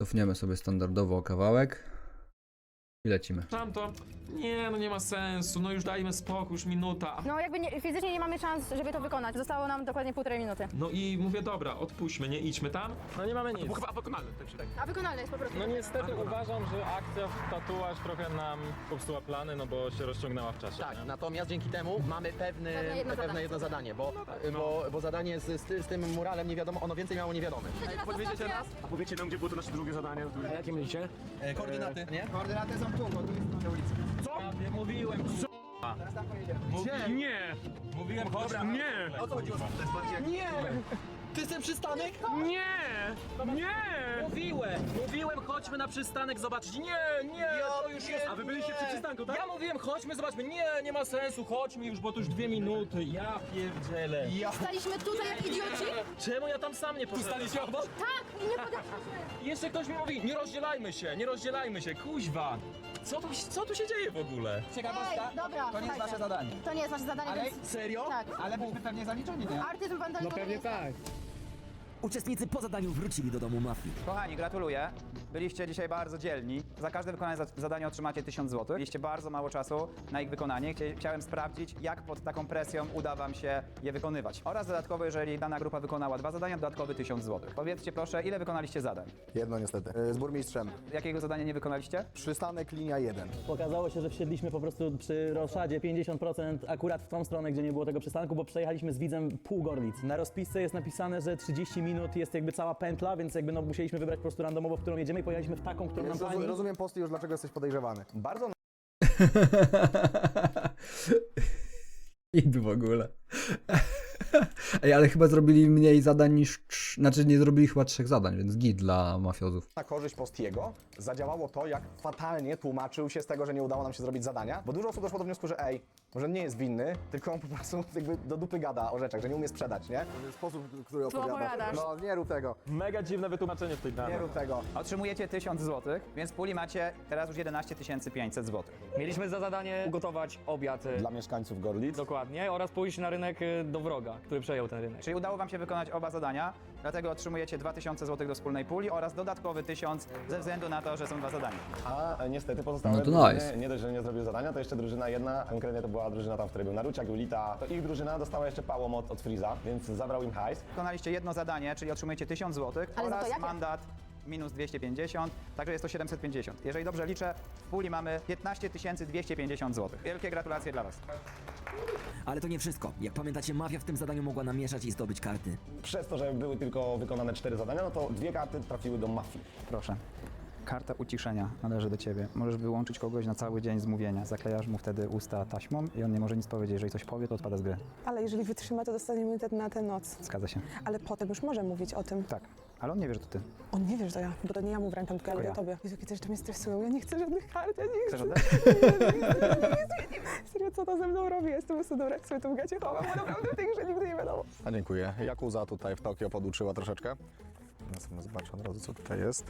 Cofniemy sobie standardowo o kawałek. I lecimy. Tamto. Nie, no nie ma sensu, no już dajmy spokój, już minuta. No jakby nie, fizycznie nie mamy szans, żeby to wykonać. Zostało nam dokładnie półtorej minuty. No i mówię, dobra, odpuśćmy, nie idźmy tam. No nie mamy nic. Bo chyba wykonalne tak się tak. A wykonalne jest po prostu. No niestety uważam, że akcja w tatuaż trochę nam popsuła plany, no bo się rozciągnęła w czasie. Tak, nie? natomiast dzięki temu mamy pewny, Pewne jedno pewne zadanie. jedno zadanie, bo, bo, bo zadanie z, z, z tym muralem nie wiadomo, ono więcej miało niewiadome. Podwiedziecie nas? A powiecie nam, gdzie było to nasze drugie zadanie? A jakie myślicie? Koordynaty, nie? Koordynaty są tu, ulicy. Ja mówiłem, Teraz tam pojedziemy. Gdzie? Nie! Mówiłem, chodź, nie! O co chodziło? To jest bardziej... Nie! To jest ten przystanek? Nie! Nie! Mówiłem! Mówiłem, chodźmy na przystanek zobaczyć. Nie, nie, to już jest... A wy byliście przy przystanku, tak? Ja mówiłem, chodźmy, zobaczmy. Nie, nie ma sensu, chodźmy już, bo to już dwie minuty. Ja pierdzielę. Staliśmy tutaj jak idioci? Czemu ja tam sam nie poszedłem? staliście obok? Tak, i nie podeszliśmy. Jeszcze ktoś mi mówi, nie rozdzielajmy się, nie rozdzielajmy się, kuźwa. Co tu, co tu się dzieje w ogóle? Ej, dobra, To nie jest słuchajcie. nasze zadanie. To nie jest nasze zadanie, Ale więc... serio? Tak. Ale byśmy pewnie zaliczeni, nie? Artyzm wandalizmu no pewnie tak. Uczestnicy po zadaniu wrócili do domu mafii. Kochani, gratuluję. Byliście dzisiaj bardzo dzielni. Za każde wykonane za- zadanie otrzymacie 1000 zł. Mieliście bardzo mało czasu na ich wykonanie. Chcia- Chciałem sprawdzić, jak pod taką presją uda wam się je wykonywać. Oraz dodatkowo, jeżeli dana grupa wykonała dwa zadania, dodatkowy 1000 zł. Powiedzcie proszę, ile wykonaliście zadań? Jedno niestety. Y, Z burmistrzem. Jakiego zadania nie wykonaliście? Przystanek linia 1. Okazało się, że wsiedliśmy po prostu przy Roszadzie 50% akurat w tą stronę, gdzie nie było tego przystanku, bo przejechaliśmy z widzem pół Gorlic. Na rozpisce jest napisane, że 30 minut jest jakby cała pętla, więc jakby no musieliśmy wybrać po prostu randomowo, w którą jedziemy i pojechaliśmy w taką, którą nam Więc pani... roz- rozumiem posty już, dlaczego jesteś podejrzewany. Bardzo Id w ogóle. Ej, ale chyba zrobili mniej zadań niż. trz- Znaczy, nie zrobili chyba trzech zadań, więc git dla mafiozów. na korzyść Postiego zadziałało to, jak fatalnie tłumaczył się z tego, że nie udało nam się zrobić zadania, bo dużo osób doszło do wniosku, że ej, może nie jest winny, tylko on po prostu jakby do dupy gada o rzeczach, że nie umie sprzedać, nie? Sposób, który opowiadasz. No, nie rób tego, Mega dziwne wytłumaczenie w tej nie rób tego. Otrzymujecie 1000 zł, więc w puli macie teraz już 11 500 zł. Mieliśmy za zadanie ugotować obiad y, Dla mieszkańców Gorlic. dokładnie oraz pójść na rynek y, do wroga, który przejął ten rynek. Czyli udało wam się wykonać oba zadania, dlatego otrzymujecie 2000 zł do wspólnej puli oraz dodatkowy 1000 ze względu na to, że są dwa zadania. A niestety pozostałe No to drużyny nice. nie dość, że nie zrobiły zadania, to jeszcze drużyna jedna, konkretnie to była drużyna tam, w której był Naruciak, Julita, to ich drużyna dostała jeszcze pałom od, od Freeza, więc zabrał im hajs. Wykonaliście jedno zadanie, czyli otrzymujecie 1000 zł Ale za to oraz jakie? mandat minus 250, także jest to 750. Jeżeli dobrze liczę, w puli mamy 15 250 zł. Wielkie gratulacje dla Was. Ale to nie wszystko. Jak pamiętacie, mafia w tym zadaniu mogła namieszać i zdobyć karty. Przez to, że były tylko wykonane cztery zadania, no to dwie karty trafiły do mafii. Proszę. Karta uciszenia należy do Ciebie. Możesz wyłączyć kogoś na cały dzień z mówienia. Zaklejasz mu wtedy usta taśmą i on nie może nic powiedzieć. Jeżeli coś powie, to odpada z gry. Ale jeżeli wytrzyma, to dostanie immunitet na tę noc. Zgadza się. Ale potem już może mówić o tym. Tak. Ale on nie wie, że to Ty. On nie wie, że to ja, bo to nie ja mu wręczam, tylko ja ja. tobie. Jezu, jakie też to mnie stresują. Ja nie chcę żadnych kart, ja nie Chcesz chcę. oddać? Serio, co to ze mną robi? Jestem po prostu dobra, jak sobie tą gacie chowam, bo naprawdę w tej grze nigdy nie wiadomo. A dziękuję. Jakuza tutaj w Tokio poduczyła troszeczkę. Natomiast zobaczę od razu, co tutaj jest.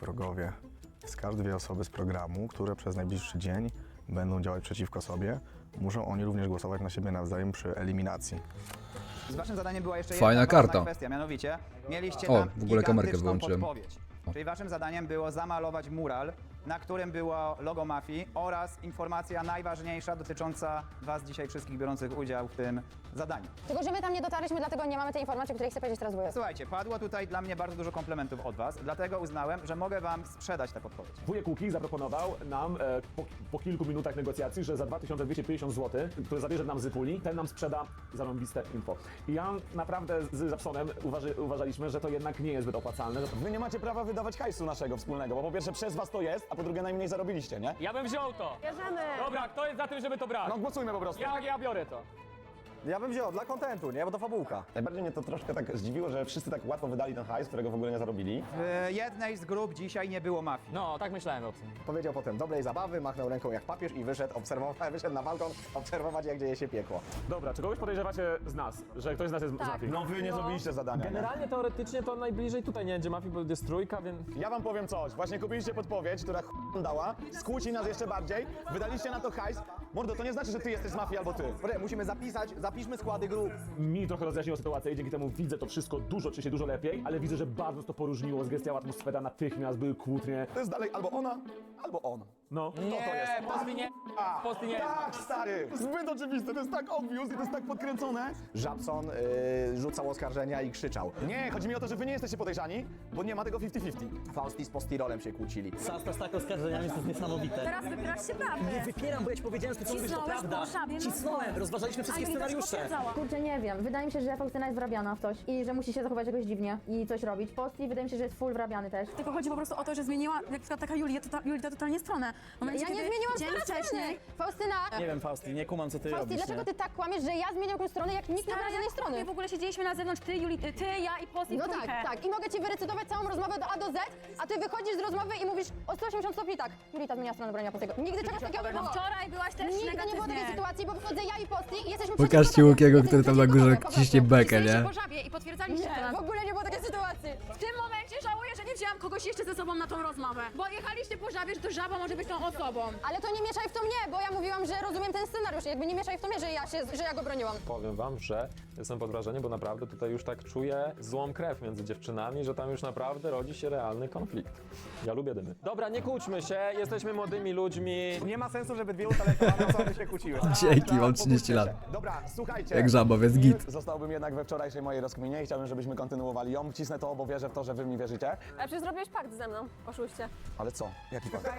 Wrogowie. Wskaż dwie osoby z programu, które przez najbliższy dzień będą działać przeciwko sobie. Muszą oni również głosować na siebie nawzajem przy eliminacji. Z waszym zadaniem była jeszcze Fajna jedna ważna karta. kwestia, mianowicie mieliście O, tam w ogóle kamerkę gigantyczną wyłączyłem. podpowiedź. Czyli waszym zadaniem było zamalować mural, na którym było logo mafii oraz informacja najważniejsza dotycząca was dzisiaj wszystkich biorących udział w tym zadaniu. Tylko, że my tam nie dotarliśmy, dlatego nie mamy tej informacji, o której chcę powiedzieć teraz wujo. Słuchajcie, padło tutaj dla mnie bardzo dużo komplementów od was, dlatego uznałem, że mogę wam sprzedać tę podpowiedź. Wujek Łuki zaproponował nam e, po, po kilku minutach negocjacji, że za 2250 zł, które zabierze nam z puli, ten nam sprzeda zarąbiste info. I ja naprawdę z Zapsonem uważy, uważaliśmy, że to jednak nie jest zbyt opłacalne. Wy nie macie prawa wydawać hajsu naszego wspólnego, bo po pierwsze przez was to jest, a po drugie najmniej zarobiliście, nie? Ja bym wziął to! Bierzemy! Dobra, kto jest za tym, żeby to brać? No głosujmy po prostu. Ja, ja biorę to. Ja bym wziął dla kontentu, nie? Bo to fabułka. Najbardziej mnie to troszkę tak zdziwiło, że wszyscy tak łatwo wydali ten hajs, którego w ogóle nie zarobili. W jednej z grup dzisiaj nie było mafii. No, tak myślałem o tym. Powiedział potem dobrej zabawy, machnął ręką jak papież i wyszedł, obserwować, wyszedł na balkon obserwować, jak dzieje się piekło. Dobra, czy kogoś podejrzewacie z nas, że ktoś z nas jest z mafii? No wy nie zrobiliście zadania, nie? Generalnie, teoretycznie to najbliżej tutaj nie będzie mafii, bo jest trójka, więc... Ja wam powiem coś. Właśnie kupiliście podpowiedź, która ch... dała, skłóci nas jeszcze bardziej, wydaliście na to hajs. Mordo, to nie znaczy, że ty jesteś z mafii albo ty. Poczekaj, musimy zapisać, napiszmy składy grup. Mi trochę rozjaśniło sytuację i dzięki temu widzę to wszystko dużo czyściej, dużo lepiej, ale widzę, że bardzo to poróżniło, zgęstniała atmosfera natychmiast, były kłótnie. To jest dalej albo ona, albo on. No. Nie, posty nie, posty nie. Tak, stary! Zbyt oczywiste, to jest tak obvious i to jest tak podkręcone. Żabson yy, rzucał oskarżenia i krzyczał. Nie, chodzi mi o to, że wy nie jesteście podejrzani, bo nie ma tego 50-50. Fausti z Postirolem się kłócili. Sasta z tak oskarżeniami to jest niesamowite. Teraz wybierasz się prawdę. Nie wypieram, bo ja ci powiedziałem, że to to Cisnąłeś prawda. po szabie, no. Cisnąłem, rozważaliśmy wszystkie scenariusze. Kurczę, nie wiem. Wydaje mi się, że Faustyna jest wrabiana w coś i że musi się zachować jakoś dziwnie i coś robić. Posti wydaje mi się, że jest full wrabiany też. Tylko chodzi po prostu o to, że zmieniła, jak taka Julia, tota, Julita totalnie stronę. W momencie, Ja nie kiedy zmieniłam dzień strony. wcześniej. Faustyna! Nie wiem, Fausti, nie kumam, co ty Fausti, robisz, dlaczego nie? ty tak kłamiesz, że ja zmieniam jakąś stronę, jak nikt nie ma żadnej strony? My w ogóle siedzieliśmy na zewnątrz, ty, Juli, ty, ja i Posti No w tak, trójkę. tak. I mogę ci wyrecytować całą rozmowę do A do Z, a ty wychodzisz z rozmowy i mówisz o 180 stopni tak. Julita zmienia stronę brania Postiego. Nigdy czegoś takiego nie było. Wczoraj byłaś też Nigdy nie było negatywnie. takiej sytuacji, bo wychodzę ja i Posti i jesteśmy Pokażcie przeciwko Łukiego, który tam na górze po ciśnie prostu. bekę, nie? po żabie i potwierdzaliście to. Nie, w ogóle nie było takiej sytuacji. W tym momencie żałuję, że nie wzięłam kogoś jeszcze ze sobą na tą rozmowę. Bo jechaliście po żabie, że to żaba może być tą osobą. Ale to nie mieszaj w to mnie, bo ja mówiłam, że rozumiem ten scenariusz. Jakby nie mieszaj w to mnie, że ja, się, że ja go broniłam. Powiem wam, że jestem pod wrażeniem, bo naprawdę tutaj już tak czuję złą krew między dziewczynami, że tam już naprawdę rodzi się realny konflikt. Ja lubię dymy. Dobra, nie kłóćmy się, jesteśmy młodymi ludźmi. Nie ma sensu, żeby dwie utalentowane osoby się kłóciły. Dzięki, mam 30 lat. Dobra, słuchajcie. Jak żaba, więc git. Zostałbym jednak we wczorajszej mojej rozkminie i chciałbym, żebyśmy kontynuowali ją. Wcisnę to, bo wierzę w to, że wy mi wierzycie. A przecież zrobiłeś pakt ze mną, oszuście. Ale co? Jaki pakt?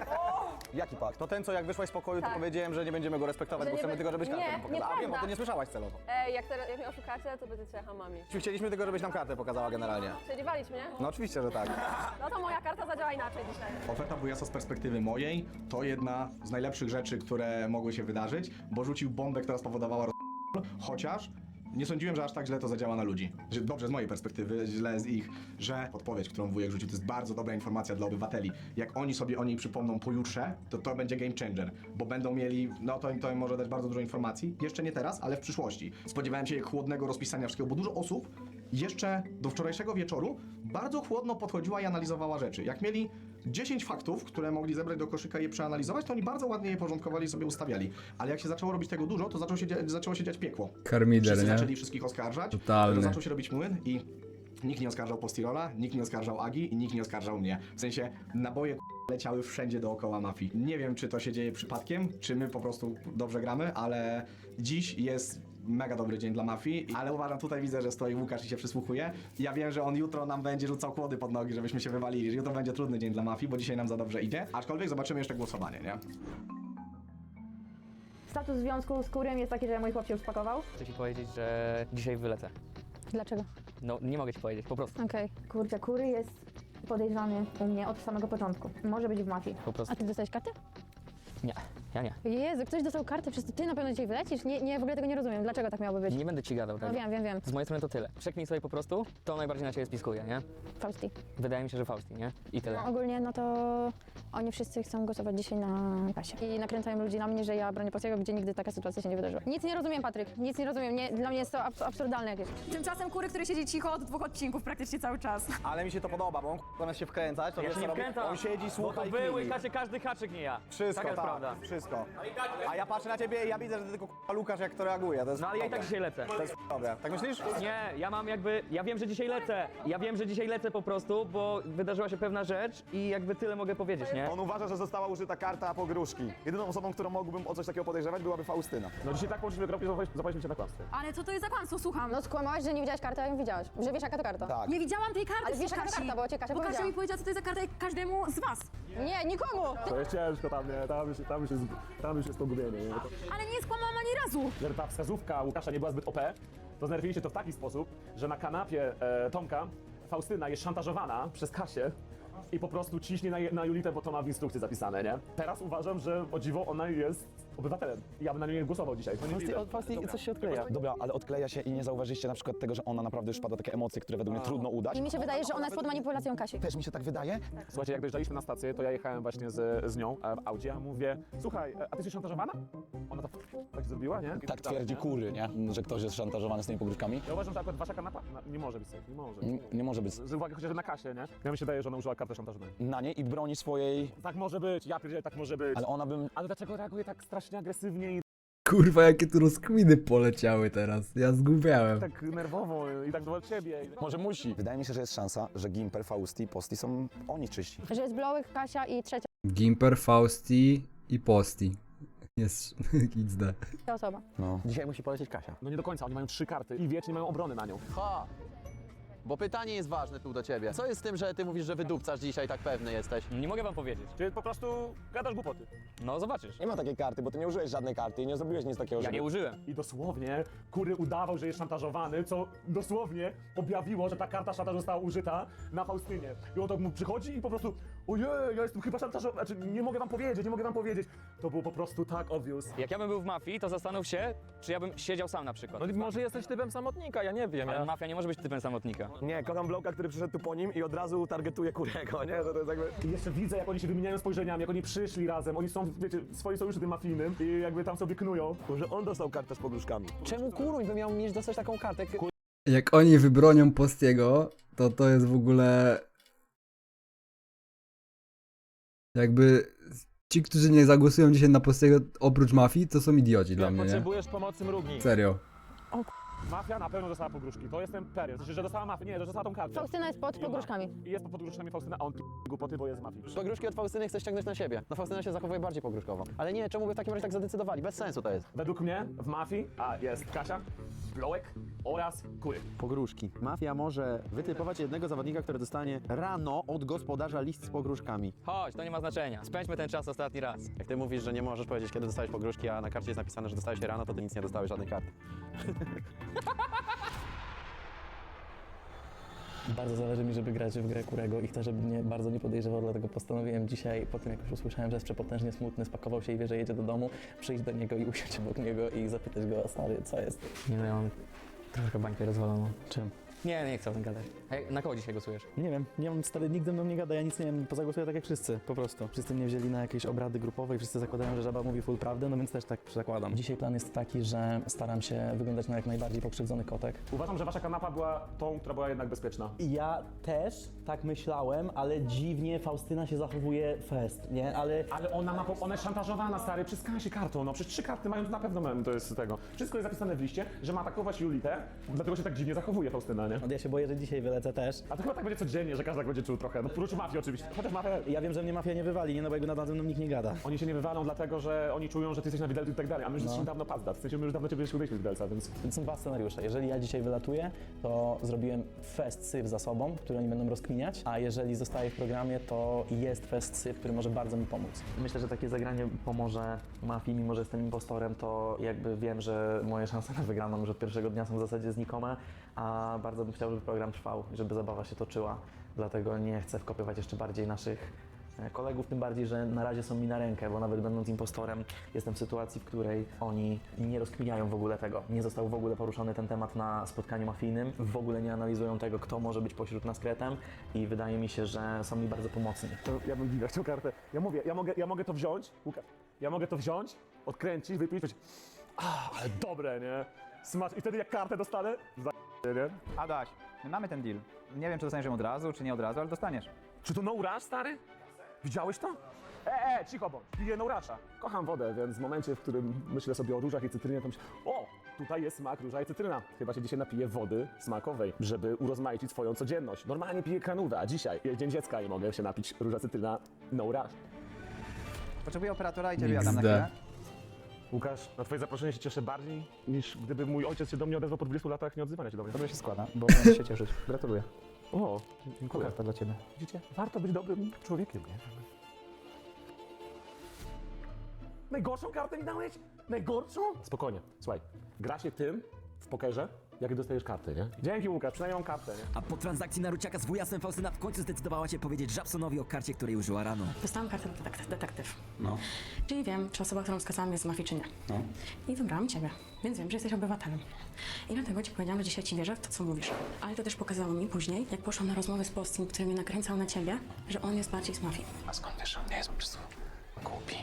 Jaki pakt? To ten, co jak wyszłaś z pokoju, to Tak. powiedziałem, że nie będziemy go respektować, Że bo nie chcemy be- tylko, żebyś kartę Nie, nam pokazała. A wiem, bo nieprawda. to nie słyszałaś celowo. Ej, jak, teraz, jak mnie oszukacie, to będziecie hamami. Chcieliśmy tylko, żebyś nam kartę pokazała generalnie. Czyli walić mnie? No oczywiście, że tak. No to moja karta zadziała inaczej dzisiaj. Oferta Bujasa z perspektywy mojej to jedna z najlepszych rzeczy, które mogły się wydarzyć, bo rzucił bombę, która spowodowała roz... chociaż nie sądziłem, że aż tak źle to zadziała na ludzi. Że dobrze z mojej perspektywy, źle z ich, że podpowiedź, którą wujek rzucił, to jest bardzo dobra informacja dla obywateli. Jak oni sobie o niej przypomną pojutrze, to to będzie game changer, bo będą mieli, no to im to im może dać bardzo dużo informacji. Jeszcze nie teraz, ale w przyszłości. Spodziewałem się chłodnego rozpisania wszystkiego, bo dużo osób jeszcze do wczorajszego wieczoru bardzo chłodno podchodziła i analizowała rzeczy. Jak mieli 10 faktów, które mogli zebrać do koszyka i je przeanalizować, to oni bardzo ładnie je porządkowali i sobie ustawiali. Ale jak się zaczęło robić tego dużo, to zaczęło się, dzia- zaczęło się dziać piekło. Karmider, Wszyscy nie? zaczęli wszystkich oskarżać, Totalny. zaczął się robić młyn i nikt nie oskarżał Postirola, nikt nie oskarżał Agi i nikt nie oskarżał mnie. W sensie naboje leciały wszędzie dookoła mafii. Nie wiem, czy to się dzieje przypadkiem, czy my po prostu dobrze gramy, ale dziś jest mega dobry dzień dla mafii, ale uważam, tutaj widzę, że stoi Łukasz i się przysłuchuje. Ja wiem, że on jutro nam będzie rzucał kłody pod nogi, żebyśmy się wywalili, że jutro będzie trudny dzień dla mafii, bo dzisiaj nam za dobrze idzie. Aczkolwiek zobaczymy jeszcze głosowanie, nie? Status związku z kurym jest taki, że mój chłop się już spakował. Chcę ci powiedzieć, że dzisiaj wylecę. Dlaczego? No, nie mogę ci powiedzieć, po prostu. Okej. Kurczę, kury jest podejrzany u mnie od samego początku. Może być w mafii. Po prostu. A ty dostałeś kartę? Nie, ja nie. Jezu, ktoś dostał kartę, przez to ty na pewno dzisiaj wylecisz? Nie, nie, w ogóle tego nie rozumiem. Dlaczego tak miałoby być? Nie będę ci gadał No tego. wiem, wiem, wiem. Z mojej strony to tyle. Przeknij sobie po prostu, to najbardziej na ciebie spiskuje, nie? Fausti. Wydaje mi się, że Fausti, nie? I tyle. No, ogólnie no to oni wszyscy chcą głosować dzisiaj na kasie. I nakręcają ludzi na mnie, że ja bronię Postiego, gdzie nigdy taka sytuacja się nie wydarzyła. Nic nie rozumiem, Patryk. Nic nie rozumiem. Nie, dla mnie jest to abs- absurdalne jakieś. Tymczasem kury, który siedzi cicho od dwóch odcinków praktycznie cały czas. Ale mi się to podoba, bo on zamiast się wkręcać, to Ja wiesz, się nie robi? wkręcam. On siedzi, słucha Bo i to kmini. łykacie każdy haczyk, nie ja. Wszystko, Taka jest tak, prawda. wszystko. A ja patrzę na ciebie i ja widzę, że ty tylko k***a, Lukasz jak to reaguje. To jest No ale ja i tak dzisiaj lecę. To jest dobre. Tak myślisz? Nie, ja mam jakby, ja wiem, że dzisiaj lecę. Ja wiem, że dzisiaj lecę po prostu, bo wydarzyła się pewna rzecz i jakby tyle mogę powiedzieć, nie? On uważa, że została użyta karta pogróżki. Jedyną osobą, którą mógłbym o coś takiego podejrzewać, byłaby Faustyna. No dzisiaj tak połączyliśmy kropki, że zapaliśmy się na kłamstwie. Ale co to jest za kłamstwo? Słucham. No skłamałaś, że nie widziałaś karty, a ją widziałaś. Że wiesz jaka to karta. Tak. Nie widziałam tej karty, Ale wiesz, jaka to Kasi. karta, bo cię Kasia Bo Kasia powiedziała. mi powiedziała, co to jest za karta jak każdemu z was. Nie, nikomu! To jest ciężko tam, nie? Tam już, tam jest, tam już jest pogubienie. Nie? Ale nie skłamałam ani razu. Że ta wskazówka Łukasza nie była zbyt OP, to znerwiliście to w taki sposób, że na kanapie e, Tomka Faustyna jest szantażowana przez Kasię i po prostu ciśnie na, na Julitę, bo to ma w instrukcji zapisane, nie? Teraz uważam, że o dziwo ona jest obywatelem. Ja bym na nią nie głosował dzisiaj. To nie widzę. coś się odkleja. Dobra, ale odkleja się i nie zauważyliście na przykład tego, że ona naprawdę już wpada takie emocje, które według mnie trudno udać. I mi się wydaje, że ona jest pod manipulacją Kasi. Też mi się tak wydaje. Słuchajcie, jak dojeżdżaliśmy na stację, to ja jechałem właśnie z, z nią e, w Audzie, a mówię, słuchaj, e, a ty jesteś szantażowana? Ona to tak zrobiła, nie? Tak twierdzi kury, nie? Że ktoś jest szantażowany z tymi pogrywkami. Ja uważam, że akurat wasza kanapa nie może być safe, nie może. N- Nie może być Z uwagi chociażby na Kasię, nie? Ja mi się wydaje, że ona użyła karty szantażowej. na niej i broni swojej, Tak może być, ja pierdzielę, tak może być. ale ona bym Ale dlaczego reaguje tak strasznie agresywnie i Kurwa, jakie tu rozkminy poleciały teraz. Ja zgubiałem. Tak nerwowo i tak do ciebie. Może musi. Wydaje mi się, że jest szansa, że Gimper, Fausti i Posti są oni czyści. Że jest Blołek, Kasia i trzecia Gimper, Fausti i Posti. Jest XD. osoba. No. Dzisiaj musi polecieć Kasia. No nie do końca, oni mają trzy karty i wiecznie mają obrony na nią. Ha! Bo pytanie jest ważne tu do ciebie. Co jest z tym, że ty mówisz, że wydupcasz dzisiaj, tak pewny jesteś? Nie mogę wam powiedzieć. Ty po prostu gadasz głupoty. No zobaczysz. Nie ma takiej karty, bo ty nie użyłeś żadnej karty i nie zrobiłeś nic takiego, Ja nie użyłem. I dosłownie Kury udawał, że jest szantażowany, co dosłownie objawiło, że ta karta szantażu została użyta na Faustynie. I on tak mu przychodzi i po prostu ojej, ja jestem chyba szantażowany, znaczy nie mogę wam powiedzieć, nie mogę wam powiedzieć. To było po prostu tak obvious. Jak ja bym był w mafii, to zastanów się, czy ja bym siedział sam na przykład. No może jesteś typem samotnika, ja nie wiem. Ale Ja... mafia nie może być typem samotnika. Nie, kocham Bloka, który przyszedł tu po nim i od razu targetuje Kurego, nie? Że to jest jakby... I jeszcze widzę, jak oni się wymieniają spojrzeniami, jak oni przyszli razem, oni są, wiecie, swoi sojuszy tym mafijnym i jakby tam sobie knują. Że on dostał kartę z pogróżkami. Czemu Kuruń by miał mieć dostać taką kartę? Jak oni wybronią Postiego, to to jest w ogóle... Jakby ci, którzy nie zagłosują dzisiaj na Postiego oprócz mafii, to są idioci dla Jak mnie, nie? potrzebujesz pomocy, mrugni. Serio. Mafia na pewno dostała pogróżki, to jestem pewien. Sensie, że dostała mafię, nie, że dostała tą kartę. Faustyna jest pod pogróżkami. I jest pod pogróżkami Faustyna, a on p- głupoty, bo jest z mafii. Pogróżki od Faustyny chcesz ściągnąć na siebie. No Faustyna się zachowuje bardziej pogróżkowo. Ale nie, czemu by w takim razie tak zadecydowali? Bez sensu to jest. Według mnie w mafii a jest Kasia, Blołek oraz Kury. Pogróżki. Mafia może wytypować jednego zawodnika, który dostanie rano od gospodarza list z pogróżkami. Chodź, to nie ma znaczenia. Spędźmy ten czas ostatni raz. Jak ty mówisz, że nie możesz powiedzieć, kiedy dostałeś pogróżki, a na karcie jest napisane, że dostałeś je rano, to ty nic nie dostałeś, żadnej karty. Bardzo zależy mi, żeby grać w grę Kurego i chcę, żeby mnie bardzo nie podejrzewał, dlatego postanowiłem dzisiaj, po tym jak już usłyszałem, że jest przepotężnie smutny, spakował się i wie, że jedzie do domu, przyjść do niego i usiąść obok niego i zapytać go, stary, co jest? Nie no, ja mam troszkę bańkę rozwaloną. Czym? Nie, nie chcę o tym gadać. A jak- na kogo dzisiaj głosujesz? Nie wiem, nie mam stary, nikt ze mną nie gada, ja nic nie wiem, pozagłosuję tak jak wszyscy, po prostu. Wszyscy mnie wzięli na jakieś obrady grupowe i wszyscy zakładają, że żaba mówi full prawdę, no więc też tak zakładam. Dzisiaj plan jest taki, że staram się wyglądać na jak najbardziej pokrzywdzony kotek. Uważam, że wasza kanapa była tą, która była jednak bezpieczna. Ja też tak myślałem, ale dziwnie Faustyna się zachowuje fest, nie? Ale Ale ona ma, po- ona jest szantażowana, stary, przez się kartą, no przecież trzy karty mają, na pewno mają, to jest tego. Wszystko jest zapisane w liście, że ma atakować Julitę, dlatego się tak dziwnie zachowuje Faustyna, nie? Ja się boję, że dzisiaj wylecę też. A to chyba tak będzie codziennie, że każdy tak będzie czuł trochę, no prócz mafii oczywiście. Chociaż mafia, Ja wiem, że mnie mafia nie wywali, nie? No bo jakby ze mną nikt nie gada. oni się nie wywalą dlatego, że oni czują, że ty jesteś na widelcu i tak dalej, a my już No. jesteśmy dawno past dat, w sensie my już dawno ciebie byliśmy widelca, więc... Są dwa scenariusze. Jeżeli ja dzisiaj wylatuję, to zrobiłem fest syf za sobą, który oni będą rozkminiać, a jeżeli zostaję w programie, to jest fest syf, który może bardzo mi pomóc. Myślę, że takie zagranie pomoże mafii, mimo że jestem impostorem, to jakby wiem, że moje szanse na wygraną już od pierwszego dnia są w zasadzie znikome, a bardzo bym chciał, żeby program trwał, żeby zabawa się toczyła. Dlatego nie chcę wkopywać jeszcze bardziej naszych e, kolegów, tym bardziej, że na razie są mi na rękę, bo nawet będąc impostorem jestem w sytuacji, w której oni nie rozkminiają w ogóle tego. Nie został w ogóle poruszony ten temat na spotkaniu mafijnym, w ogóle nie analizują tego, kto może być pośród nas kretem i wydaje mi się, że są mi bardzo pomocni. Ja bym giga chciał kartę. Ja mówię, ja mogę, ja mogę to wziąć, Łukasz, ja mogę to wziąć, odkręcić, wypić, powiedzieć, ale dobre, nie? Smacz. I wtedy jak kartę dostanę, za nie? Adaś, my mamy ten deal. Nie wiem, czy dostaniesz ją od razu, czy nie od razu, ale dostaniesz. Czy to no rush, stary? Widziałeś to? E, e, cicho bądź, piję no rusha. Kocham wodę, więc w momencie, w którym myślę sobie o różach i cytrynie, to myślę, o, tutaj jest smak róża i cytryna. Chyba się dzisiaj napiję wody smakowej, żeby urozmaicić swoją codzienność. Normalnie piję kranówę, a dzisiaj jest Dzień Dziecka i mogę się napić róża cytryna no rush. Potrzebuję operatora i ciebie, Adam, na XD. chwilę. Łukasz, na twoje zaproszenie się cieszę bardziej, niż gdyby mój ojciec się do mnie odezwał po 20 latach nieodzywania się do mnie. Dobrze się składa, bo będę się cieszyć. Gratuluję. O, dziękuję. Karta dla ciebie. Widzicie, warto być dobrym człowiekiem, nie? Najgorszą kartę mi dałeś? Najgorszą? Spokojnie, słuchaj, gra się tym w pokerze, jakie dostajesz karty, nie? Dzięki Łukasz, przynajmniej mam kartę, nie? A po transakcji na ruciaka z wujasem Faustyna w końcu zdecydowała się powiedzieć Żabsonowi o karcie, której użyła rano. Dostałam kartę detek- detektyw. No. Czyli wiem, czy osoba, którą wskazałam jest z mafii, czy nie. No. I wybrałam ciebie, więc wiem, że jesteś obywatelem. I dlatego ci powiedziałam, że dzisiaj ci wierzę w to, co mówisz. Ale to też pokazało mi później, jak poszłam na rozmowę z Postim, który mnie nakręcał na ciebie, że on jest bardziej z mafii. A skąd wiesz, że on nie jest po prostu głupi?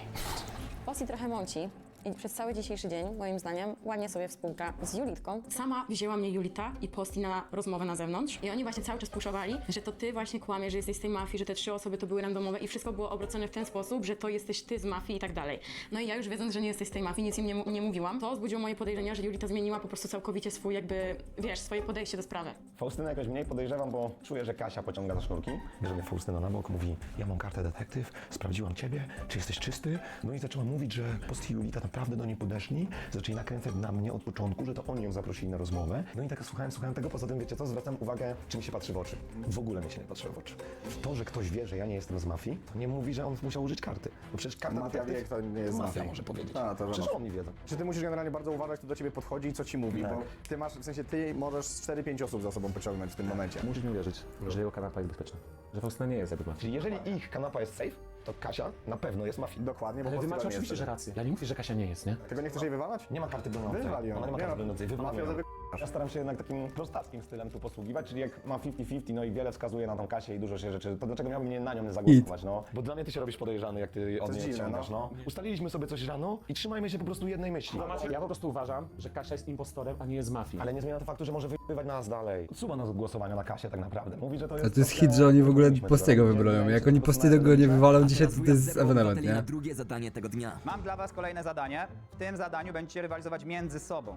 Posti trochę mąci, I przez cały dzisiejszy dzień, moim zdaniem, ładnie sobie współgra z Julitką. Sama wzięła mnie Julita i Posti na rozmowę na zewnątrz i oni właśnie cały czas puszowali, że to ty właśnie kłamiesz, że jesteś z tej mafii, że te trzy osoby to były randomowe i wszystko było obracane w ten sposób, że to jesteś ty z mafii i tak dalej. No i ja już wiedząc, że nie jesteś z tej mafii, nic im nie, nie mówiłam, to wzbudziło moje podejrzenia, że Julita zmieniła po prostu całkowicie swój jakby, wiesz, swoje podejście do sprawy. Faustynę jakoś mniej podejrzewam, bo czuję, że Kasia pociąga za sznurki. Bierze mnie Faustyna na bok, mówi, ja mam kartę detektyw, sprawdziłam ciebie, czy jesteś czysty? No i zaczęła mówić, że Posti i Julita naprawdę do niej podeszli, zaczęli nakręcać na mnie od początku, że to oni ją zaprosili na rozmowę. No i tak słuchałem, słuchałem tego, poza tym wiecie co, zwracam uwagę, czy mi się patrzy w oczy. W ogóle mi się nie patrzy w oczy. To, że ktoś wie, że ja nie jestem z mafii, to nie mówi, że on musiał użyć karty. No przecież karta Mafia wie, kto nie jest z Mafia mafii. może powiedzieć. A, to Przecież oni wiedzą. Czy ty musisz generalnie bardzo uważać, kto do ciebie podchodzi i co ci mówi, Tak. bo ty masz, w sensie ty możesz 4-5 osób za sobą pociągnąć w tym momencie. Musisz mi uwierzyć, że jego kanapa jest bezpieczna. Że Faustyna nie jest jakby mafii. Czyli jeżeli ich kanapa jest safe, to Kasia na pewno jest mafii. Dokładnie, bo Ale wy macie oczywiście, że rację. Ja nie mówię, że Kasia nie jest, nie? Tego nie chcesz jej wywalać? Nie ma karty broniącej. Wywal ją. Ona nie ma Nie karty. Wywalam mafia ją. Ja staram się jednak takim prostackim stylem tu posługiwać, czyli jak ma 50-50, no i wiele wskazuje na tą Kasię i dużo się rzeczy, to dlaczego miałbym nie na nią nie zagłosować, no? Bo dla mnie ty się robisz podejrzany, jak ty od niej dziwne, odciągasz, no. Ustaliliśmy sobie coś rano i trzymajmy się po prostu jednej myśli. Ja po prostu uważam, że Kasia jest impostorem, a nie jest z mafii. Ale nie zmienia to faktu, że może wypływać na nas dalej. Suba nas głosowania na Kasię tak naprawdę. Mówi, że to jest... A to jest hit, że oni w ogóle Postiego. Nie, Jak oni Postiego nie wywalą dzisiaj, to to jest ewenement, na nie? drugie zadanie tego dnia. Mam dla Was kolejne zadanie. W tym zadaniu będziecie rywalizować między sobą.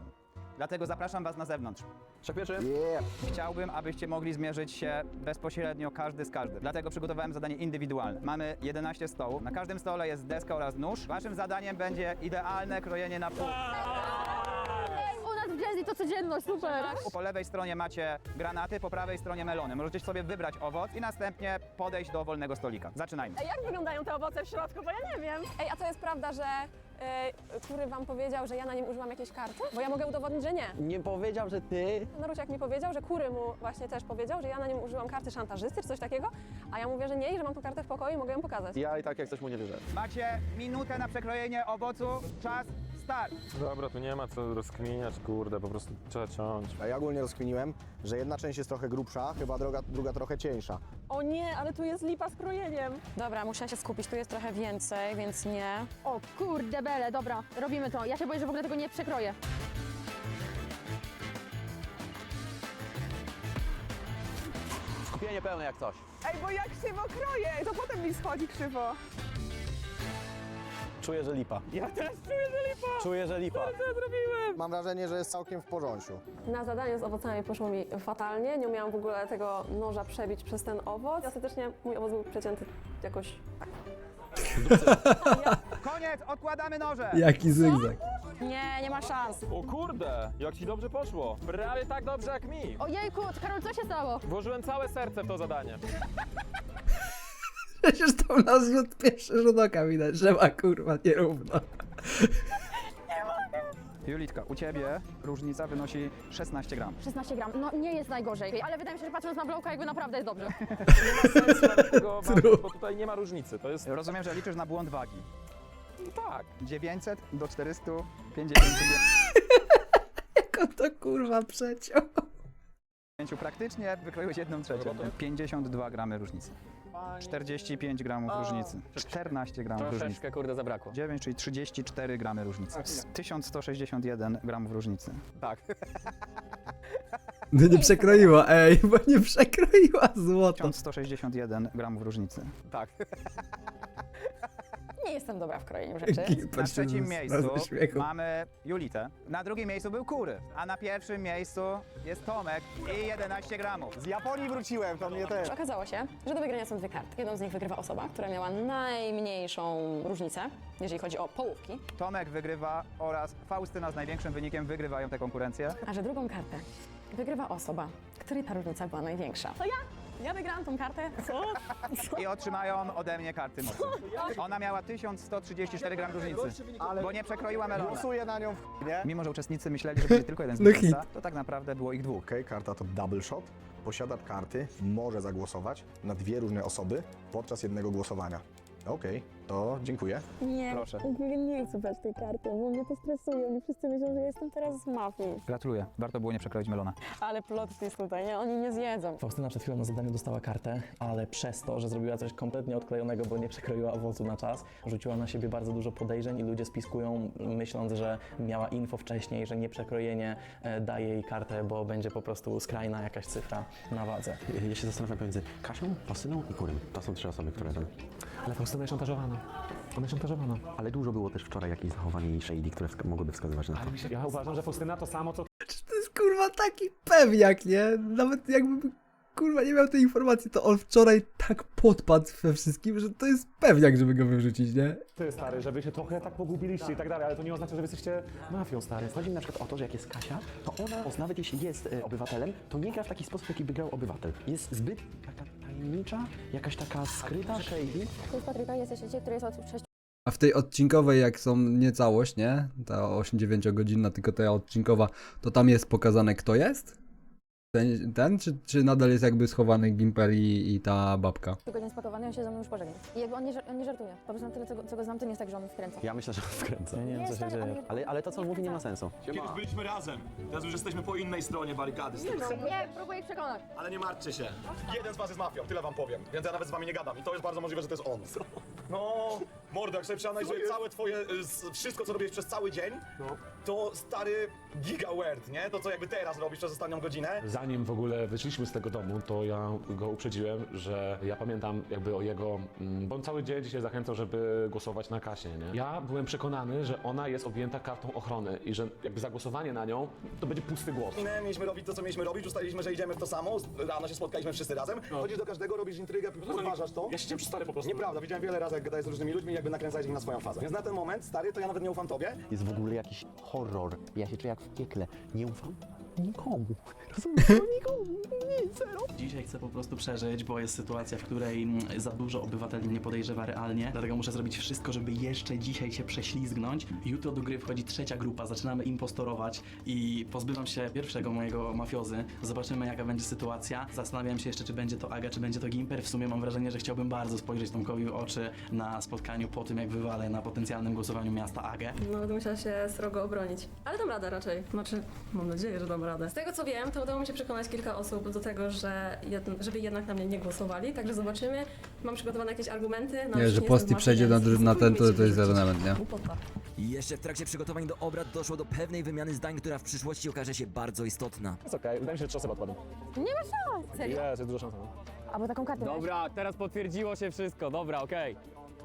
Dlatego zapraszam Was na zewnątrz. Szak pierwszy? Chciałbym, abyście mogli zmierzyć się bezpośrednio każdy z każdym. Dlatego przygotowałem zadanie indywidualne. Mamy 11 stołów. Na każdym stole jest deska oraz nóż. Waszym zadaniem będzie idealne krojenie na pół. U nas w Jersey to codzienność, super! Po lewej stronie macie granaty, po prawej stronie melony. Możecie sobie wybrać owoc i następnie podejść do wolnego stolika. Zaczynajmy. Jak wyglądają te owoce w środku, bo ja nie wiem. Ej, a to jest prawda, że y, który wam powiedział, że ja na nim użyłam jakiejś karty? Bo ja mogę udowodnić, że nie. Nie powiedział, że ty... Naruciak mi powiedział, że Kury mu właśnie też powiedział, że ja na nim użyłam karty szantażysty czy coś takiego, a ja mówię, że nie i że mam tą kartę w pokoju i mogę ją pokazać. Ja i tak jak coś mu nie wierzę. Macie minutę na przekrojenie owocu. Czas, start. Dobra, tu nie ma co rozkminiać, kurde, po prostu trzeba ciąć. A ja ogólnie rozkminiłem, że jedna część jest trochę grubsza, chyba droga, druga trochę cieńsza. O nie, ale tu jest lipa z krojeniem. Dobra, muszę się skupić, tu jest trochę więcej, więc nie. O kurde bele, dobra, robimy to. Ja się boję, że w ogóle tego nie przekroję. Skupienie pełne jak coś. Ej, bo jak krzywo kroję, to potem mi schodzi krzywo. Czuję, że lipa. Ja też czuję, że lipa. Czuję, że lipa. Mam wrażenie, że jest całkiem w porządku. Na zadaniu z owocami poszło mi fatalnie. Nie umiałam w ogóle tego noża przebić przez ten owoc. Ostatecznie mój owoc był przecięty jakoś tak. Koniec, odkładamy noże. Jaki zygzak. Nie, nie ma szans. O kurde, jak ci dobrze poszło. Prawie tak dobrze jak mi. Ojejku, Karol, co się stało? Włożyłem całe serce w to zadanie. Przecież tam na rzut, pierwszy rzut oka widać, że ma kurwa nierówno. Julitka, u Ciebie różnica wynosi 16 gram. 16 gram. No nie jest najgorzej, ale wydaje mi się, że patrząc na Blowka, jakby naprawdę jest dobrze. Tego ważyć, bo tutaj nie ma różnicy. To jest... Rozumiem, że liczysz na błąd wagi. Tak. 900 do 450 Jak on to kurwa przeciął. Praktycznie wykroiłeś jedną trzecią. 52 gramy różnicy. 45 gramów różnicy. 14 gramów różnicy. Troszeczkę, kurde, zabrakło. 9, czyli 34 gramy różnicy. 1161 gramów różnicy. Tak. No nie przekroiła, ej, bo nie przekroiła złoto. 1161 gramów różnicy. Tak. Nie jestem dobra w krojeniu rzeczy. Na trzecim miejscu mamy Julitę. Na drugim miejscu był Kury. A na pierwszym miejscu jest Tomek i 11 gramów. Z Japonii wróciłem, to mnie też. Okazało się, że do wygrania są dwie karty. Jedną z nich wygrywa osoba, która miała najmniejszą różnicę, jeżeli chodzi o połówki, Tomek wygrywa oraz Faustyna z największym wynikiem wygrywają tę konkurencję. a że drugą kartę wygrywa osoba, której ta różnica była największa. To ja! Ja wygrałam tą kartę. Co? I otrzymają ode mnie karty mocy. Ona miała 1134 gram różnicy, bo nie przekroiła melona. Głosuję na nią w nie? Mimo, że uczestnicy myśleli, że będzie tylko jeden No zwycięzca, to tak naprawdę było ich dwóch. Okej, karta to double shot. Posiadacz karty może zagłosować na dwie różne osoby podczas jednego głosowania. Okej. To dziękuję. Nie, Proszę. nie chcę brać tej karty, bo mnie to stresuje. Oni wszyscy myślą, że jestem teraz z mafii. Gratuluję. Warto było nie przekroić melona. Ale plot jest tutaj, nie? Oni nie zjedzą. Faustyna przed chwilą na zadaniu dostała kartę, ale przez to, że zrobiła coś kompletnie odklejonego, bo nie przekroiła owocu na czas, rzuciła na siebie bardzo dużo podejrzeń i ludzie spiskują, myśląc, że miała info wcześniej, że nieprzekrojenie e, daje jej kartę, bo będzie po prostu skrajna jakaś cyfra na wadze. Ja się zastanawiam pomiędzy Kasią, Faustyną i Kurym. To są trzy osoby, które ten... Ale Faustyna jest szantażowana. Ona jest szantażowana. Ale dużo było też wczoraj jakichś zachowań i shady, które wska- mogłyby wskazywać na to. Ja uważam, że Faustyna to samo, co To jest kurwa taki pewniak, nie? Nawet jakby kurwa nie miał tej informacji, to on wczoraj tak podpadł we wszystkim, że to jest pewniak, żeby go wyrzucić, nie? ty, stary, że wy się trochę tak pogubiliście i tak dalej, ale to nie oznacza, że wy jesteście mafią, stary. Chodzi mi na przykład o to, że jak jest Kasia, to ona, nawet jeśli jest e, obywatelem, to nie gra w taki sposób, jaki by grał obywatel. Jest zbyt taka tajemnicza, jakaś taka skryta, shady. Tu Patryka jest jeszcze który jest od 6 A w tej odcinkowej, jak są nie całość, nie? Ta 8-9 godzinna, tylko ta odcinkowa, to tam jest pokazane kto jest? Ten, ten czy, czy nadal jest jakby schowany Gimper i, i ta babka? godzin spakowany, on się ze mną już pożegnał. I jakby on nie, żar- on nie żartuje. Po prostu na tyle, co, go- co go znam, to nie jest tak, że on wkręca. Ja myślę, że on wkręca. Ja nie wiem, Nie, co się dzieje. Ale, ale to, co on mówi, nie ma sensu. Kiedyś byliśmy razem, teraz już jesteśmy po innej stronie barykady. Nie, próbuję ich przekonać. Ale nie martwcie się. Jeden z was jest mafią, tyle wam powiem. Więc ja nawet z wami nie gadam i to jest bardzo możliwe, że to jest on. No, mordo, jak sobie przeanalizuję całe twoje, y, s- wszystko co robiłeś przez cały dzień, to stary giga weird, nie? To co jakby teraz robisz przez ostatnią godzinę. Zanim w ogóle wyszliśmy z tego domu, to ja go uprzedziłem, że ja pamiętam jakby o jego... mm, Bo on cały dzień dzisiaj zachęcał, żeby głosować na Kasię, nie? Ja byłem przekonany, że ona jest objęta kartą ochrony i że jakby zagłosowanie na nią to będzie pusty głos. My mieliśmy robić to, co mieliśmy robić, ustaliliśmy, że idziemy w to samo, rano się spotkaliśmy wszyscy razem. Chodzisz do każdego, robisz intrygę, podważasz to. Ja się cię stary po prostu. Nieprawda, widziałem wiele razy, jak gadałeś z różnymi ludźmi, jakby nakręcałeś ich na swoją fazę. Więc na ten moment, stary, to ja nawet nie ufam tobie. Jest w ogóle jakiś horror. Ja się czuję jak w piekle. Nie ufam nikomu. Dzisiaj chcę po prostu przeżyć, bo jest sytuacja, w której mm, za dużo obywateli mnie podejrzewa realnie, dlatego muszę zrobić wszystko, żeby jeszcze dzisiaj się prześlizgnąć. Jutro do gry wchodzi trzecia grupa, zaczynamy impostorować i pozbywam się pierwszego mojego mafiozy. Zobaczymy jaka będzie sytuacja. Zastanawiam się jeszcze, czy będzie to Aga, czy będzie to Gimper. W sumie mam wrażenie, że chciałbym bardzo spojrzeć Tomkowi w oczy na spotkaniu po tym, jak wywalę na potencjalnym głosowaniu miasta Agę. No, będę musiała się srogo obronić. Ale dam radę raczej. Znaczy, mam nadzieję, że dam radę. Z tego co wiem, to udało mi się przekonać kilka osób do tego, że jed- żeby jednak na mnie nie głosowali, także zobaczymy. Mam przygotowane jakieś argumenty. No, Nie, już że jestem Posti w mafii, przejdzie na, dru- na ten, to, to jest element, nie? Głupota. I jeszcze w trakcie przygotowań do obrad doszło do pewnej wymiany zdań, która w przyszłości okaże się bardzo istotna. Jest okej, wydaje mi się, że trzy osoby odpadną. Nie ma szans! Serio? Jest, jest duża szansa. no. Albo taką kartę? Dobra, teraz potwierdziło się wszystko, dobra, okej.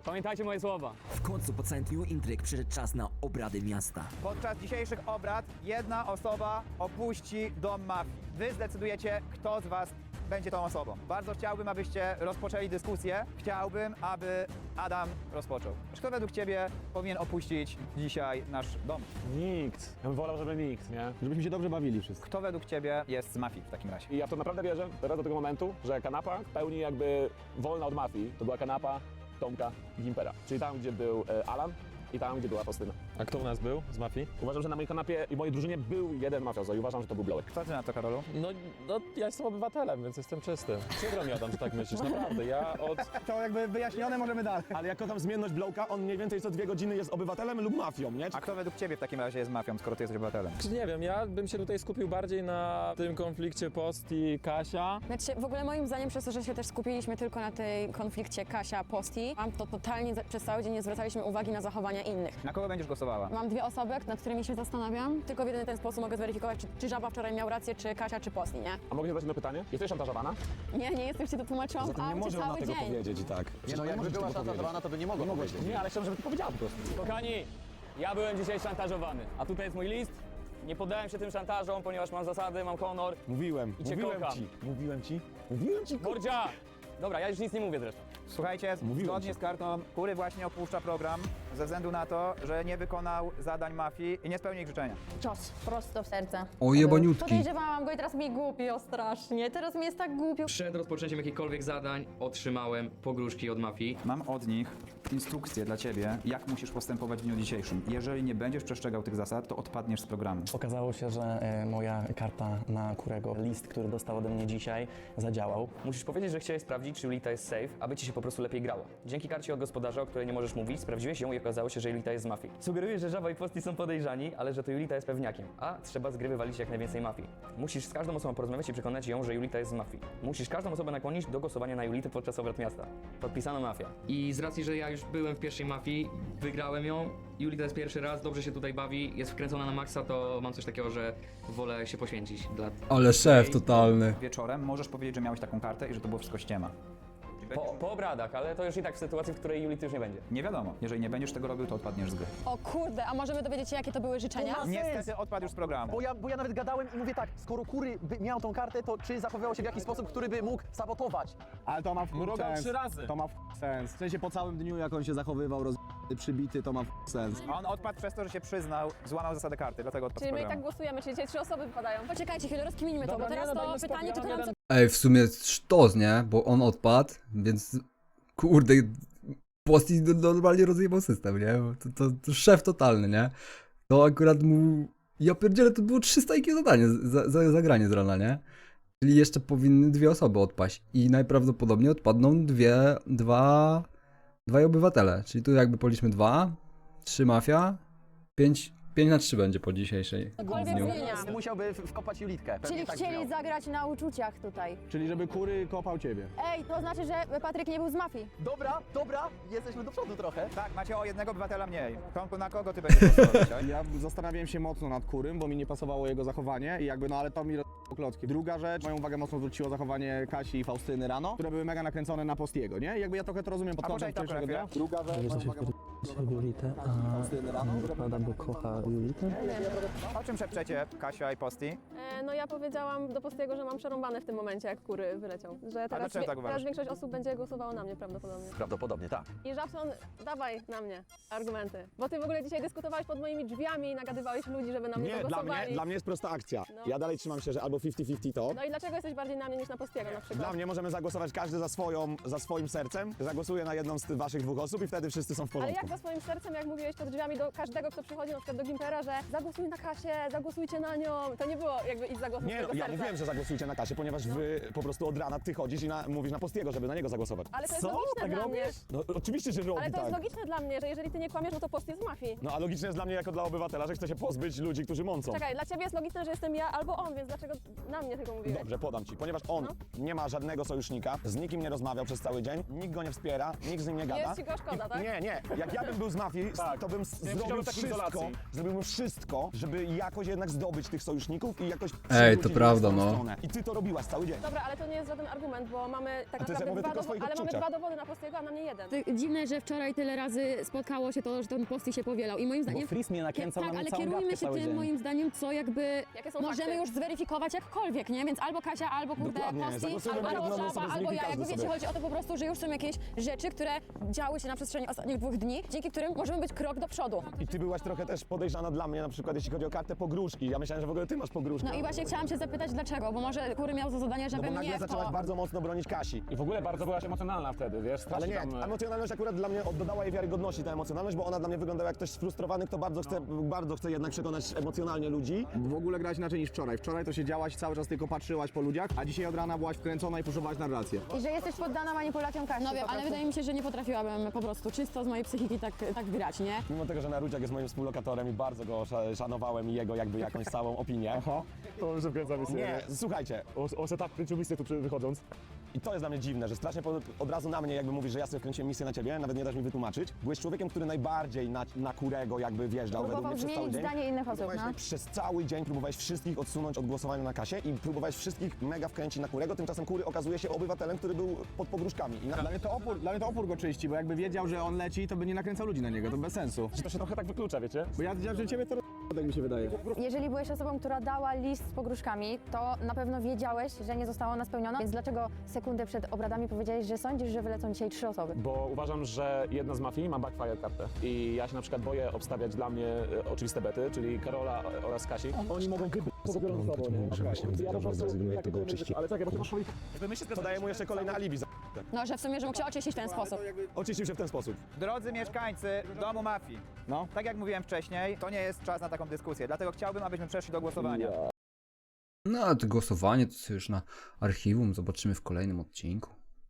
Pamiętajcie moje słowa. W końcu po całym dniu intryg przyszedł czas na obrady miasta. Podczas dzisiejszych obrad jedna osoba opuści dom mafii. Wy zdecydujecie, kto z was będzie tą osobą. Bardzo chciałbym, abyście rozpoczęli dyskusję. Chciałbym, aby Adam rozpoczął. Kto według ciebie powinien opuścić dzisiaj nasz dom? Nikt. Ja bym wolał, żeby nikt, nie? Żebyśmy się dobrze bawili wszyscy. Kto według ciebie jest z mafii w takim razie? I ja w to naprawdę wierzę, teraz do tego momentu, że kanapa w pełni jakby wolna od mafii. To była kanapa Tomka Gimpera. Czyli tam, gdzie był e, Alan i tam, gdzie była Faustyna. A kto u nas był z mafii? Uważam, że na mojej kanapie i mojej drużynie był jeden mafiozo i uważam, że to był Blowek. Kto ty na to, Karolu? No, no ja jestem obywatelem, więc jestem czysty. Przykro mi Adam, że tak myślisz, naprawdę. Ja od... To jakby wyjaśnione, możemy dalej. Ale jak kocham zmienność Blowka, on mniej więcej co dwie godziny jest obywatelem lub mafią, nie? A kto według ciebie w takim razie jest mafią, skoro ty jesteś obywatelem? Czy nie wiem, ja bym się tutaj skupił bardziej na tym konflikcie Post i Kasia. Znaczy, w ogóle moim zdaniem przez to, że się też skupiliśmy tylko na tej konflikcie Kasia-Posti, mam to totalnie za- przez cały dzień nie zwracaliśmy uwagi na zachowania innych. Na kogo będziesz Mam dwie osoby, nad którymi się zastanawiam, tylko w jeden ten sposób mogę zweryfikować, czy, czy Żaba wczoraj miał rację, czy Kasia, czy Posti, nie? A mogę zadać jedno pytanie? Jesteś szantażowana? Nie, nie jestem się to tłumaczyłam Zatem nie aucie może ona cały tego dzień. powiedzieć i tak. Nie, no jakby była szantażowana, to by nie mogła powiedzieć. Nie, ale chciałbym, żeby ty powiedziała po prostu. Kochani, ja byłem dzisiaj szantażowany, a tutaj jest mój list. Nie poddałem się tym szantażom, ponieważ mam zasady, mam honor. Mówiłem, I cię mówiłem kocham. ci, mówiłem ci, mówiłem ci. Mordzia! Dobra, ja już nic nie mówię zresztą. Słuchajcie, Mówiłem zgodnie ci. z kartą Kury właśnie opuszcza program. ze względu na to, że nie wykonał zadań mafii i nie spełnił ich życzenia. Cios, prosto w serce. O, jebaniutki. Podejrzewałam go i teraz mi głupio strasznie. Teraz mi jest tak głupio. Przed rozpoczęciem jakichkolwiek zadań otrzymałem pogróżki od mafii. Mam od nich instrukcję dla ciebie, jak musisz postępować w dniu dzisiejszym. Jeżeli nie będziesz przestrzegał tych zasad, to odpadniesz z programu. Okazało się, że e, moja karta na Kurego, list, który dostał ode mnie dzisiaj, zadziałał. Musisz powiedzieć, że chciałeś sprawdzić, czy Julita jest safe, aby ci się po prostu lepiej grało. Dzięki karcie od gospodarza, o której nie możesz mówić, sprawdziłeś ją i okazało się, że Julita jest z mafii. Sugerujesz, że Żaba i Posty są podejrzani, ale że to Julita jest pewniakiem. A trzeba z gry wywalić jak najwięcej mafii. Musisz z każdą osobą porozmawiać i przekonać ją, że Julita jest z mafii. Musisz każdą osobę nakłonić do głosowania na Julitę podczas obrad miasta. Podpisano mafia. I z racji, że ja już byłem w pierwszej mafii, wygrałem ją. Julita jest pierwszy raz, dobrze się tutaj bawi, jest wkręcona na maksa, to mam coś takiego, że wolę się poświęcić dla Ale szef totalny. Wieczorem możesz powiedzieć, że miałeś taką kartę i że to było wszystko ściema. Po, po obradach, ale to już i tak w sytuacji, w której Julity już nie będzie. Nie wiadomo. Jeżeli nie będziesz tego robił, to odpadniesz z gry. O kurde, a możemy dowiedzieć się, jakie to były życzenia? Niestety odpadł już z programu. Bo ja, bo ja nawet gadałem i mówię tak, skoro Kury by miał tą kartę, to czy zachowywał się w jakiś sposób, który by mógł sabotować? Ale to ma w Mrugał sens. trzy razy. To ma w sens. W sensie po całym dniu, jak on się zachowywał, roz... przybity, to ma w sens. On odpadł przez to, że się przyznał, złamał zasadę karty, dlatego odpadł Czyli z my i programu. tak głosujemy, czyli dzisiaj trzy osoby wypadają. Poczekajcie chwilę, rozkminimy to, bo teraz no to pytanie tylko mam nam co Ej, w sumie sztos, nie? Bo on odpadł, więc kurde, Posti normalnie rozjebał system, nie? To, to, to szef totalny, nie? To akurat mu... Ja pierdzielę, to było 300 IQ zadanie, za, za, zagranie z rana, nie? Czyli jeszcze powinny dwie osoby odpaść. I najprawdopodobniej odpadną dwie, dwa, dwaj obywatele. Czyli tu jakby policzmy dwa, trzy mafia, pięć, pięć na trzy będzie po dzisiejszej Cokolwiek dniu. zmienia. Musiałby w- wkopać Julitkę. Pewnie Czyli tak chcieli miał. zagrać na uczuciach tutaj. Czyli żeby kury kopał ciebie. Ej, to znaczy, że Patryk nie był z mafii. Dobra, dobra, jesteśmy do przodu trochę. Tak, macie o jednego obywatela mniej. Tomku, na kogo ty będziesz głosował dzisiaj? Ja zastanawiałem się mocno nad kurym, bo mi nie pasowało jego zachowanie i jakby, no ale to mi roz... klocki. Druga rzecz, moją uwagę mocno zwróciło zachowanie Kasi i Faustyny rano, które były mega nakręcone na Postiego, nie? I jakby ja trochę to rozumiem pod A kątem poczekaj, Druga rzecz, moją uwagę Julitę, a Faustyny rano, które były mega kocha Julitę? O czym szepczecie, Kasia i Posti? E, no ja powiedziałam do Postiego, że mam przerąbane w tym momencie, jak kury wyleciał. Że teraz, dlaczego tak uważasz? teraz większość osób będzie głosowało na mnie prawdopodobnie. Prawdopodobnie tak. I Żabson, dawaj na mnie argumenty. Bo ty w ogóle dzisiaj dyskutowałeś pod moimi drzwiami i nagadywałeś ludzi, żeby na mnie Nie, dla mnie, dla mnie jest prosta akcja. No. Ja dalej trzymam się, że albo 50-50 to. No i dlaczego jesteś bardziej na mnie niż na Postiego na przykład? Dla mnie możemy zagłosować każdy za, swoją, za swoim sercem. Zagłosuję na jedną z waszych dwóch osób i wtedy wszyscy są w Ale porządku. jak za swoim sercem, jak mówiłeś pod drzwiami do każdego, kto przychodzi na przykład do Gimpera, że zagłosuj na Kasię, zagłosujcie na nią. To nie było jakby iść za głosem Nie, no, ja serca. mówiłem, że zagłosujcie na Kasię, ponieważ wy po prostu od rana ty chodzisz i na, mówisz na Postiego, żeby na niego zagłosować. Ale to jest Co? logiczne Tak dla robisz? mnie. No oczywiście, że robi Ale to tak. jest logiczne dla mnie, że jeżeli ty nie kłamiesz, no to Post jest z mafii. No a logiczne jest dla mnie jako dla obywatela, że chce się pozbyć ludzi, którzy mącą. Czekaj, dla ciebie jest logiczne, że jestem ja albo on, więc dlaczego na mnie tylko mówiłeś? Dobrze, podam ci. Ponieważ on No. nie ma żadnego sojusznika, z nikim nie rozmawiał przez cały dzień, nikt go nie wspiera, nikt z nim nie gada. Jest ci go szkoda, tak? Nie, nie. Jak ja bym był z mafii, to bym s- zrobił wszystko, izolacji. Zrobiłbym wszystko, żeby jakoś jednak zdobyć tych sojuszników i jakoś Ej, to przywrócić ich prawda, w no. stronę. I ty to robiłaś cały dzień. Dobra, ale to nie jest żaden argument, bo mamy tak A to jest- ja naprawdę mówię dwa tylko o dowody, swoich ale mamy odczuciach. dwa dowody na Postiego, a na mnie jeden. Dziwne, że wczoraj tyle razy spotkało się to, że ten posty się powielał i moim zdaniem... Bo Fris mnie nakręcał tak, na mnie ale całą kierujmy gadkę się cały tym dzień. moim zdaniem, co jakby Jakie są możemy fakty? już zweryfikować jakkolwiek, nie? Więc albo Kasia, albo kurde Dokładnie, Posti, zagłosujmy albo, na jedną albo osobę ja. każdy Jakby wiecie, sobie. chodzi o to po prostu, że już są jakieś rzeczy, które działy się na przestrzeni ostatnich dwóch dni, dzięki którym możemy być krok do przodu. I ty byłaś trochę też podejrzana dla mnie, na przykład jeśli chodzi o kartę pogróżki. Ja myślałem, że w ogóle ty masz pogróżkę. No i właśnie chciałam się zapytać dlaczego, bo może Kury miał za zadanie, No żeby bo nagle mnie zaczęłaś to... bardzo mocno bronić Kasi. I w ogóle bardzo byłaś emocjonalna wtedy, wiesz? Ale strasznie nie, tam, e, emocjonalność akurat dla mnie dodała jej wiarygodności ta emocjonalność, bo ona dla mnie wyglądała jak ktoś sfrustrowany, kto bardzo chce, bardzo chce jednak przekonać emocjonalnie ludzi. W ogóle grać inaczej niż wczoraj. Wczoraj to siedziałaś cały czas tylko patrzyłaś po ludziach, a dzisiaj od rana byłaś wkręcona i puszowałaś narrację. I że jesteś poddana manipulacjom Kasi No wiem, po ale prostu. wydaje mi się, że nie potrafiłabym po prostu czysto z mojej psychiki tak, tak grać, nie? Mimo tego, że Narudziak jest moim współlokatorem i bardzo go sza- szanowałem i jego jakby jakąś całą opinię. Aha, to już wkręcamy się. Nie, słuchajcie, się tak kręcił misję tu przy- wychodząc. I to jest dla mnie dziwne, że strasznie po, od razu na mnie jakby mówisz, że ja sobie wkręciłem misję na ciebie, nawet nie dasz mi wytłumaczyć. Byłeś człowiekiem, który najbardziej na, na kurego jakby wjeżdżał według Próbował mnie przez cały zmienić dzień. zdanie innych osób, Próbowałeś no. Przez cały dzień próbowałeś wszystkich odsunąć od głosowania na kasie i próbowałeś wszystkich mega wkręcić na kurego, tymczasem kury okazuje się obywatelem, który był pod pogróżkami. I na... dla, mnie to opór, dla mnie to opór go czyści, bo jakby wiedział, że on leci, to by nie nakręcał ludzi na niego, to bez sensu. Że to się trochę tak wyklucza, wiecie? Bo ja wiedziałem, że ciebie to tak mi się wydaje. Jeżeli byłeś osobą, która dała list z pogróżkami, to na pewno wiedziałeś, że nie została ona spełniona, więc dlaczego sekundę przed obradami powiedziałeś, że sądzisz, że wylecą dzisiaj trzy osoby? Bo uważam, że jedna z mafii ma backfire kartę. I ja się na przykład boję obstawiać dla mnie e, oczywiste bety, czyli Karola oraz Kasi. Oni mogą nie? Że właśnie takie to oczyści. Ale czekaj, bo. To daje mu jeszcze kolejne alibi za... No, że w sumie, że mógł się oczyścić w ten sposób. Oczyścił się w ten sposób. Drodzy mieszkańcy domu mafii, no, tak jak mówiłem wcześniej, to nie jest czas na taką dyskusję, dlatego chciałbym, abyśmy przeszli do głosowania. No, a to głosowanie to już na archiwum zobaczymy w kolejnym odcinku.